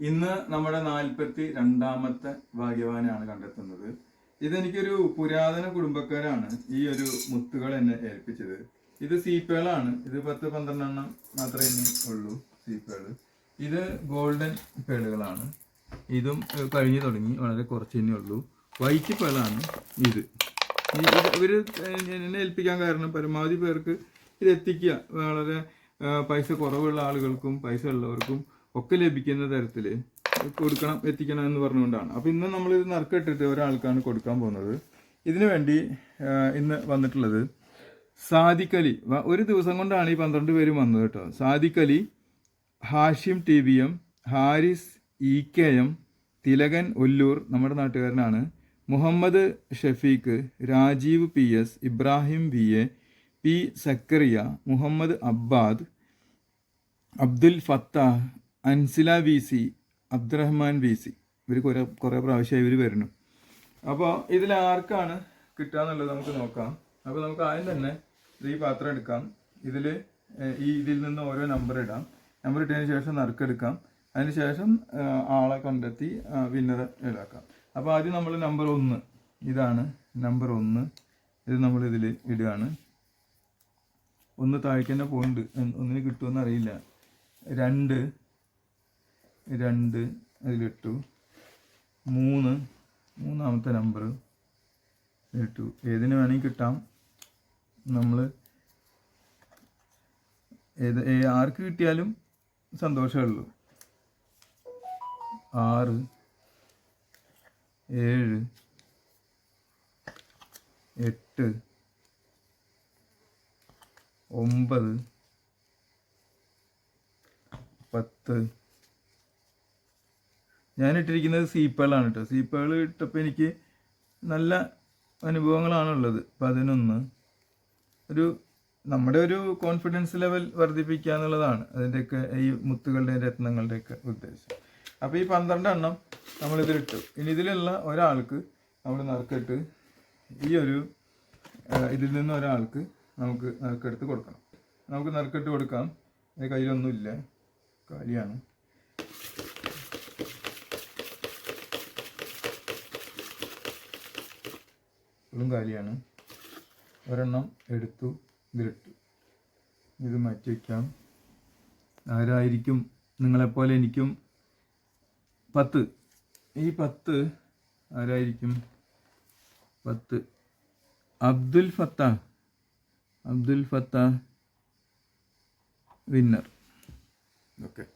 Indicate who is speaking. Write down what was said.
Speaker 1: ഇന്ന് നമ്മുടെ നാൽപ്പത്തി രണ്ടാമത്തെ ഭാഗ്യവാനാണ് കണ്ടെത്തുന്നത്. ഇതെനിക്കൊരു പുരാതന കുടുംബക്കാരാണ് ഈ ഒരു മുത്തുകൾ എന്നെ ഏൽപ്പിച്ചത്. ഇത് സീപ്പേളാണ്. ഇത് പത്ത് പന്ത്രണ്ടെണ്ണം മാത്രമേ ഇനി ഉള്ളൂ സീപ്പേൾ. ഇത് ഗോൾഡൻ പേളുകളാണ്. ഇതും കഴിഞ്ഞു തുടങ്ങി. വളരെ കുറച്ച് തന്നെ ഉള്ളൂ. വൈറ്റ് പേളാണ് ഇത്. ഇവർ എന്നെ ഏൽപ്പിക്കാൻ കാരണം പരമാവധി പേർക്ക് ഇത് എത്തിക്കുക. വളരെ പൈസ കുറവുള്ള ആളുകൾക്കും പൈസ ഉള്ളവർക്കും ഒക്കെ ലഭിക്കുന്ന തരത്തിൽ കൊടുക്കണം എത്തിക്കണം എന്ന് പറഞ്ഞുകൊണ്ടാണ്. അപ്പോൾ ഇന്ന് നമ്മൾ ഇത് നറുക്കിട്ടിട്ട് ഒരാൾക്കാണ് കൊടുക്കാൻ പോകുന്നത്. ഇതിനു വേണ്ടി ഇന്ന് വന്നിട്ടുള്ളത് സാദിക്കലി ഒരു ദിവസം കൊണ്ടാണ് ഈ പന്ത്രണ്ട് പേരും വന്നത് കേട്ടോ. Sadikali Hashim T B M Haris E K M Thilakan Ollur നമ്മുടെ നാട്ടുകാരനാണ് Muhammad Shafeeq Rajeev P S Ibrahim V A P Zakariya Muhammad Abbad Abdul Fattah Ansila V C Abdurahman V C. ഇവർ കുറേ കുറേ പ്രാവശ്യമായി ഇവർ വരുന്നു. അപ്പോൾ ഇതിൽ ആർക്കാണ് കിട്ടുക എന്നുള്ളത് നമുക്ക് നോക്കാം. അപ്പോൾ നമുക്ക് ആദ്യം തന്നെ ഈ പാത്രം എടുക്കാം. ഇതിൽ ഈ ഇതിൽ നിന്ന് ഓരോ നമ്പർ ഇടാം. നമ്പർ ഇട്ടതിന് ശേഷം നറുക്കെടുക്കാം അതിന് ശേഷം ആളെ കണ്ടെത്തി വിന്നറെ ഇതാക്കാം. അപ്പോൾ ആദ്യം നമ്മൾ നമ്പർ ഒന്ന്. ഇതാണ് നമ്പർ ഒന്ന്. ഇത് നമ്മൾ ഇതിൽ ഇടുകയാണ്. ഒന്ന് താഴേക്ക് തന്നെ പോകുന്നുണ്ട് ഒന്നിന് കിട്ടുമെന്ന് അറിയില്ല. രണ്ട് രണ്ട് അതിലിട്ടു. മൂന്ന് മൂന്നാമത്തെ നമ്പർ ഇട്ടു. ഏതിന് വേണമെങ്കിൽ കിട്ടാം. നമ്മൾ ഏത് ആർക്ക് കിട്ടിയാലും സന്തോഷമുള്ളൂ ആറ് ഏഴ് എട്ട് ഒമ്പത് പത്ത് ഞാൻ ഇട്ടിരിക്കുന്നത് സീപ്പേളാണ് കേട്ടോ സീപ്പേൾ ഇട്ടപ്പോൾ എനിക്ക് നല്ല അനുഭവങ്ങളാണുള്ളത്. പതിനൊന്ന്. ഒരു നമ്മുടെ ഒരു കോൺഫിഡൻസ് ലെവൽ വർദ്ധിപ്പിക്കുക എന്നുള്ളതാണ് അതിന്റെയൊക്കെ ഈ മുത്തുകളുടെയും രത്നങ്ങളുടെയൊക്കെ ഉദ്ദേശം. അപ്പോൾ ഈ പന്ത്രണ്ടെണ്ണം നമ്മളിതിലിട്ടു. ഇനി ഇതിലുള്ള ഒരാൾക്ക് നമ്മൾ നറുക്കിട്ട് ഈ ഒരു ഇതിൽ നിന്ന് ഒരാൾക്ക് നമുക്ക് നറുക്കെടുത്ത് കൊടുക്കണം. നമുക്ക് നറുക്കെട്ട് കൊടുക്കാം. കയ്യിലൊന്നുമില്ല. കാലിയാണ്. ഇതും കാലിയാണ്. ഒരെണ്ണം എടുത്തു ഇതിലിട്ടു. ഇത് മാറ്റി വയ്ക്കാം. ആരായിരിക്കും നിങ്ങളെപ്പോലെ എനിക്കും പത്ത്. ഈ പത്ത് ആരായിരിക്കും? പത്ത്. അബ്ദുൽ ഫത്ത. അബ്ദുൽ ഫത്ത വിന്നർ. ഓക്കെ.